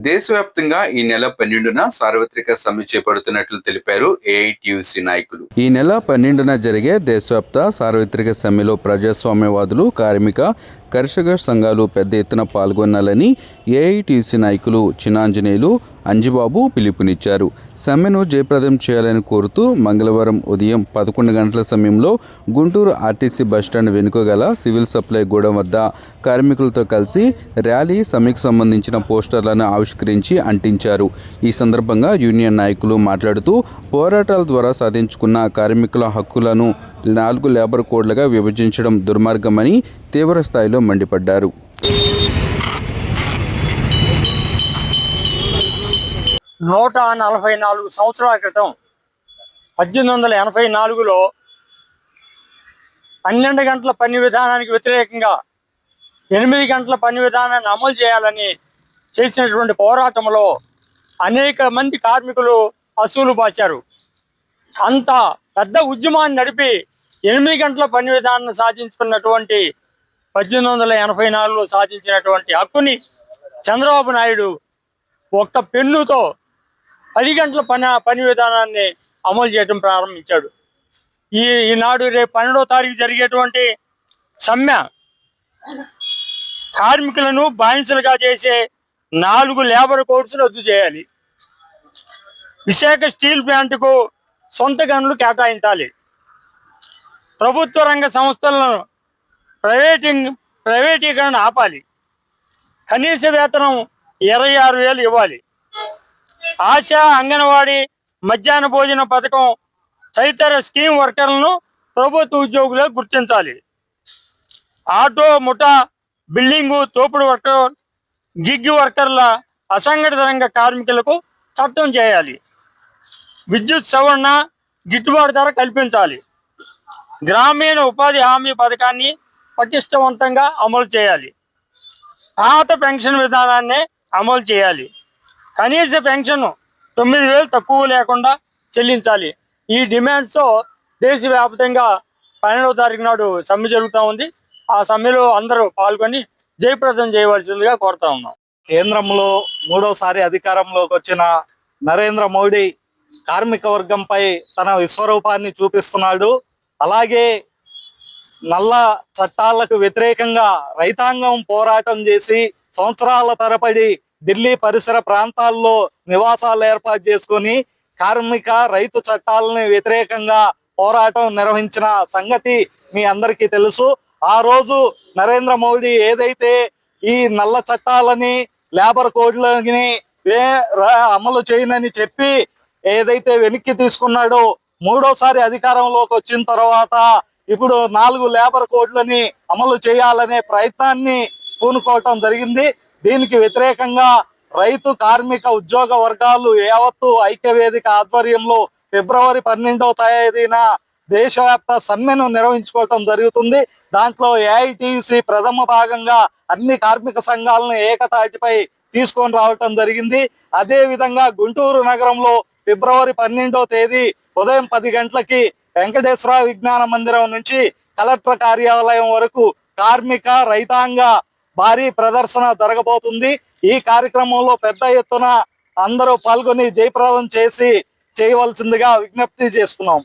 దేశవ్యాప్తంగా ఈ నెల పన్నెండున సార్వత్రిక సమ్మె చేపడుతున్నట్లు తెలిపారు ఏఐటియుసి నాయకులు. ఈ నెల పన్నెండున జరిగే దేశవ్యాప్త సార్వత్రిక సమ్మెలో ప్రజాస్వామ్యవాదులు కార్మిక కర్షక సంఘాలు పెద్ద ఎత్తున పాల్గొనాలని ఏఐటీసీ నాయకులు చిన్నాంజనేయులు అంజిబాబు పిలుపునిచ్చారు. సమ్మెను జయప్రదం చేయాలని కోరుతూ మంగళవారం ఉదయం పదకొండు గంటల సమయంలో గుంటూరు ఆర్టీసీ బస్టాండ్ వెనుక గల సివిల్ సప్లై గూడెం వద్ద కార్మికులతో కలిసి ర్యాలీ సమ్మెకు సంబంధించిన పోస్టర్లను ఆవిష్కరించి అంటించారు. ఈ సందర్భంగా యూనియన్ నాయకులు మాట్లాడుతూ పోరాటాల ద్వారా సాధించుకున్న కార్మికుల హక్కులను నాలుగు లేబర్ కోడ్లుగా విభజించడం దుర్మార్గమని తీవ్ర స్థాయిలో మండిపడ్డారు. నూట నలభై నాలుగు సంవత్సరాల క్రితం పద్దెనిమిది వందల ఎనభై నాలుగులో పన్నెండు గంటల పని విధానానికి వ్యతిరేకంగా ఎనిమిది గంటల పని విధానాన్ని అమలు చేయాలని చేసినటువంటి పోరాటంలో అనేక మంది కార్మికులు అసూలు బాచారు అంత పెద్ద ఉద్యమాన్ని నడిపి ఎనిమిది గంటల పని విధానాన్ని సాధించుకున్నటువంటి పద్దెనిమిది వందల ఎనభై నాలుగులో సాధించినటువంటి హక్కుని చంద్రబాబు నాయుడు ఒక్క పెన్నుతో పది గంటల పని పని విధానాన్ని అమలు చేయడం ప్రారంభించాడు. ఈ ఈనాడు రేపు పన్నెండో తారీఖు జరిగేటువంటి సమ్మె కార్మికులను బానిసలుగా చేసే నాలుగు లేబర్ కోడ్స్ రద్దు చేయాలి. విశాఖ స్టీల్ ప్లాంట్కు సొంత గనులు కేటాయించాలి. ప్రభుత్వ రంగ సంస్థలను ప్రైవేటింగ్ ప్రైవేటీకరణ ఆపాలి. కనీస వేతనం ఇరవై ఆరు వేలు ఇవ్వాలి. ఆశా అంగన్వాడీ మధ్యాహ్న భోజన పథకం తదితర స్కీమ్ వర్కర్లను ప్రభుత్వ ఉద్యోగులుగా గుర్తించాలి. ఆటో ముఠా బిల్డింగు తోపుడు వర్కర్ గిగ్ వర్కర్ల అసంఘటిత రంగ కార్మికులకు చట్టం చేయాలి. విద్యుత్ సవరణ గిట్టుబాటు ధర కల్పించాలి. గ్రామీణ ఉపాధి హామీ పథకాన్ని పటిష్టవంతంగా అమలు చేయాలి. పాత పెన్షన్ విధానాన్ని అమలు చేయాలి. కనీస పెన్షన్ తొమ్మిది వేలు తక్కువ లేకుండా చెల్లించాలి. ఈ డిమాండ్స్తో దేశవ్యాప్తంగా పన్నెండవ తారీఖు నాడు సమ్మె జరుగుతూ ఉంది. ఆ సమ్మెలో అందరూ పాల్గొని జయప్రదం చేయవలసిందిగా కోరుతా ఉన్నాం. కేంద్రంలో మూడోసారి అధికారంలోకి వచ్చిన నరేంద్ర మోడీ కార్మిక వర్గంపై తన విశ్వరూపాన్ని చూపిస్తున్నాడు. అలాగే నల్ల చట్టాలకు వ్యతిరేకంగా రైతాంగం పోరాటం చేసి సంవత్సరాల తరబడి ఢిల్లీ పరిసర ప్రాంతాల్లో నివాసాలు ఏర్పాటు చేసుకొని కార్మిక రైతు చట్టాలని వ్యతిరేకంగా పోరాటం నిర్వహించిన సంగతి మీ అందరికీ తెలుసు. ఆ రోజు నరేంద్ర మోడీ ఏదైతే ఈ నల్ల చట్టాలని లేబర్ కోడ్లని అమలు చేయనని చెప్పి ఏదైతే వెనక్కి తీసుకున్నాడో మూడోసారి అధికారంలోకి వచ్చిన తర్వాత ఇప్పుడు నాలుగు లేబర్ కోడ్లని అమలు చేయాలనే ప్రయత్నాన్ని పూనుకోవటం జరిగింది. దీనికి వ్యతిరేకంగా రైతు కార్మిక ఉద్యోగ వర్గాలు యావత్తు ఐక్యవేదిక ఆధ్వర్యంలో ఫిబ్రవరి పన్నెండవ తేదీన దేశవ్యాప్త సమ్మెను నిర్వహించుకోవటం జరుగుతుంది. దాంట్లో ఏఐటిసి ప్రథమ భాగంగా అన్ని కార్మిక సంఘాలను ఏకతాటిపై తీసుకొని రావటం జరిగింది. అదేవిధంగా గుంటూరు నగరంలో ఫిబ్రవరి పన్నెండో తేదీ ఉదయం పది గంటలకి వెంకటేశ్వర విజ్ఞాన మందిరం నుంచి కలెక్టర్ కార్యాలయం వరకు కార్మిక రైతాంగ భారీ ప్రదర్శన జరగబోతుంది. ఈ కార్యక్రమంలో పెద్ద ఎత్తున అందరూ పాల్గొని జయప్రదం చేసి చేయవలసిందిగా విజ్ఞప్తి చేస్తున్నాం